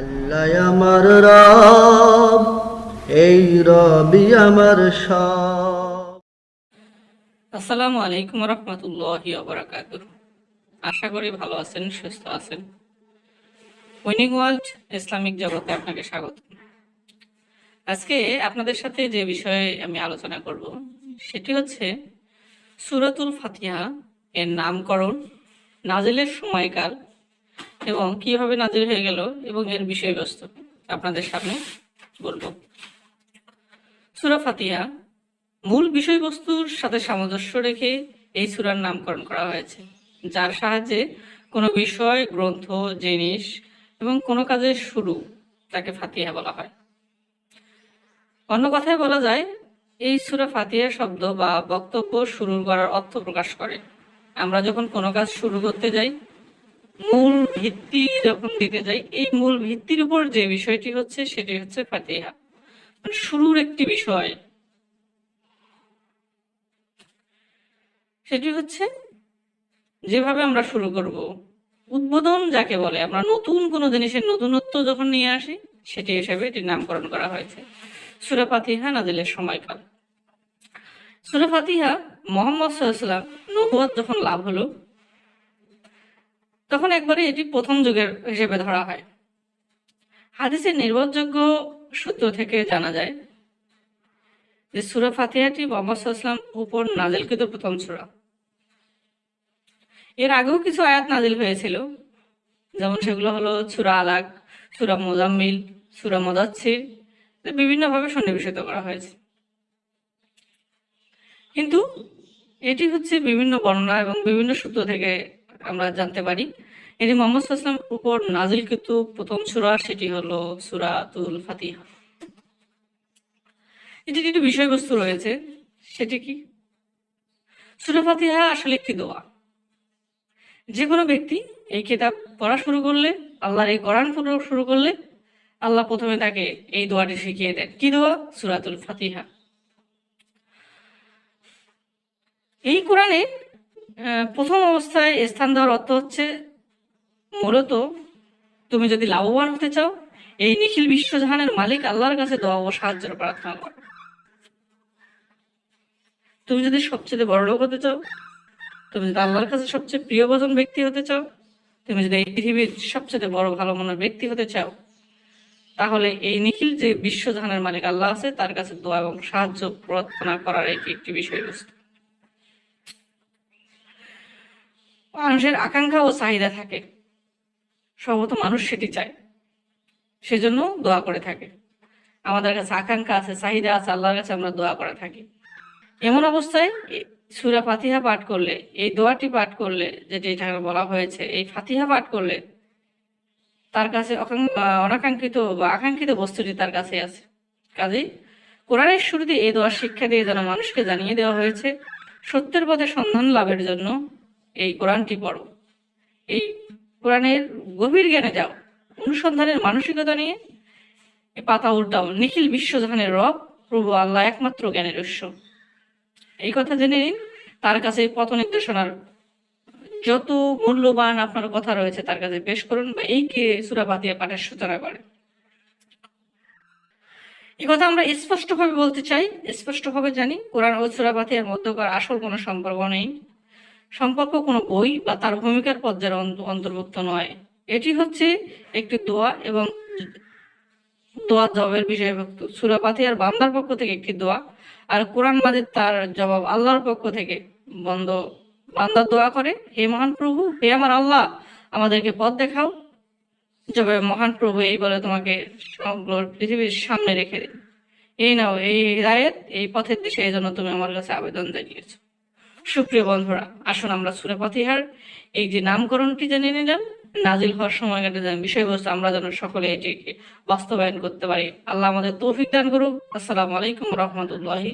আল্লাহ আমার রব, এই রবি আমার সব। আসসালামু আলাইকুম রহমতুল্লাহ বারাকাত আশা করি ভালো আছেন, সুস্থ আছেন। উইনিং ওয়ার্ল্ড ইসলামিক জগতে আপনাকে স্বাগত। আজকে আপনাদের সাথে যে বিষয়ে আমি আলোচনা করব, সেটি হচ্ছে সুরাতুল ফাতিহা এর নামকরণ, নাজিলের সময়কাল এবং কীভাবে নাজিল হয়ে গেল এবং এর বিষয়বস্তু আপনাদের সামনে বলব। সুরা ফাতিহা মূল বিষয়বস্তুর সাথে সামঞ্জস্য রেখে এই সূরার নামকরণ করা হয়েছে, যার সাহায্যে কোনো বিষয়, গ্রন্থ, জিনিস এবং কোনো কাজের শুরু তাকে ফাতিহা বলা হয়। অন্য কথায় বলা যায়, এই সুরা ফাতিহা শব্দ বা বক্তব্য শুরু করার অর্থ প্রকাশ করে। আমরা যখন কোনো কাজ শুরু করতে যাই মূল ভিত্তি যখন দিতে যাই, এই মূল ভিত্তির উপর যে বিষয়টি হচ্ছে সেটি হচ্ছে ফাতিহা। মানে শুরুর একটি বিষয়। সেটি হচ্ছে যেভাবে আমরা শুরু করব। উদ্বোধন যাকে বলে, আমরা নতুন কোনো জিনিসের নতুনত্ব যখন নিয়ে আসি, সেটি হিসেবে এটির নামকরণ করা হয়েছে। সুরা ফাতিহা নাজিলের সময়কাল। সুরা ফাতিহা মোহাম্মদ সাল্লাম নবুয়াদ যখন লাভ হলো তখন একবারে এটি প্রথম যুগের হিসেবে ধরা হয়। হাদিসের নির্ভরযোগ্য সূত্র থেকে জানা যায় যে সুরা ফাতিহাটি মোহাম্মদ সাল্লাম উপর নাজিলকৃত প্রথম সুরা। এর আগেও কিছু আয়াত নাজিল হয়েছিল, যেমন সেগুলো হলো সুরা আলাক, সুরা মোজাম্মিল সুরা মোদাচ্ছির বিভিন্নভাবে সন্নিবেশিত করা হয়েছে। কিন্তু এটি হচ্ছে বিভিন্ন বর্ণনা এবং বিভিন্ন সূত্র থেকে আমরা জানতে পারি। এটি মোহাম্মদ সাল্লাম উপর নাজিলকৃত প্রথম সুরা, সেটি হলো সুরাতুল ফাতিহা। এটির একটি বিষয়বস্তু রয়েছে, সেটি কি? সুরা ফাতিহা আসলে একটি দোয়া। যে কোনো ব্যক্তি এই কিতাব পড়া শুরু করলে, আল্লাহর এই কোরআন পড়া শুরু করলে, আল্লাহ প্রথমে তাকে এই দোয়াটি শিখিয়ে দেন। কি দোয়া? সুরাতুল ফাতিহা। এই কোরআনে প্রথম অবস্থায় স্থান দেওয়ার অর্থ হচ্ছে, মূলত তুমি যদি লাভবান হতে চাও, এই নিখিল বিশ্বজাহানের মালিক আল্লাহর কাছে দোয়া ও সাহায্যের প্রার্থনা করো। তুমি যদি সবচেয়ে বড় লোক হতে চাও, তুমি যদি আল্লাহর কাছে সবচেয়ে প্রিয় প্রিয়বজন ব্যক্তি হতে চাও, তুমি যদি এই পৃথিবীর সবচেয়ে বড় ভালো মনের ব্যক্তি হতে চাও, তাহলে এই নিখিল যে বিশ্বজাহানের মালিক আল্লাহ আছে, তার কাছে দোয়া এবং সাহায্য প্রার্থনা করার এটি একটি বিষয়বস্তু। মানুষের আকাঙ্ক্ষা ও চাহিদা থাকে। সর্বত মানুষ সেটি চায়। সেজন্য দোয়া করে থাকে। আমাদের কাছে আকাঙ্ক্ষা আছে, চাহিদা আছে, আল্লাহর কাছে আমরা দোয়া করে থাকি। এমন অবস্থায় সূরা ফাতিহা পাঠ করলে, এই দোয়াটি পাঠ করলে, যেটি এখানে বলা হয়েছে, এই ফাতিহা পাঠ করলে তার কাছে অনাকাঙ্ক্ষিত বা আকাঙ্ক্ষিত বস্তুটি তার কাছে আছে। কাজেই কোরআনের শুরুতে এই দোয়ার শিক্ষা দিয়ে যেন মানুষকে জানিয়ে দেওয়া হয়েছে, সত্যের পথে সন্ধান লাভের জন্য এই কোরআনটি পড়ো। এই কোরআনের গভীর জ্ঞানে যাও। অনুসন্ধানের মানসিকতা নিয়ে পাতা উল্টাও। নিখিল বিশ্বজাহানের রব, প্রভু আল্লাহ একমাত্র জ্ঞানের উৎস। এই কথা জেনে নিন, তার কাছে পথ নির্দেশনার যত মূল্যবান আপনার কথা রয়েছে, তার কাছে পেশ করুন বা এই কে সুরাপাতিয়া পাঠের সূচনা করে। এই কথা আমরা স্পষ্টভাবে বলতে চাই। স্পষ্টভাবে জানি, কোরআন ও সুরাপাতিয়ার মধ্যকার আসল কোনো সম্পর্ক নেই। সম্পর্ক কোনো বই বা তার ভূমিকার পর্যায়ের অন্ত- অন্তর্ভুক্ত নয়। এটি হচ্ছে একটি দোয়া এবং দোয়া জবাবের বিষয়ভুক্ত সুরাপাতি আর বান্দার পক্ষ থেকে একটি দোয়া আর কোরআন মাজিদ তার জবাব আল্লাহর পক্ষ থেকে বন্ধ। বান্দা দোয়া করে, হে মহান প্রভু, হে আমার আল্লাহ, আমাদেরকে পথ দেখাও। জবে মহান প্রভু এই বলে তোমাকে সমগ্র পৃথিবীর সামনে রেখে দিন। এই নাও, এই হৃদায়ত এই পথের দিশে এই জন্য তুমি আমার কাছে আবেদন জানিয়েছো। সুপ্রিয় বন্ধুরা আসুন আমরা সুরে ফাতিহার এই যে নামকরণটি জেনে নিলাম নাজিল হওয়ার সময় বিষয়বস্তু আমরা যেন সকলে এটিকে বাস্তবায়ন করতে পারি। আল্লাহ আমাদের তৌফিক দান করুক। আসসালামু আলাইকুম রহমতুল্লাহি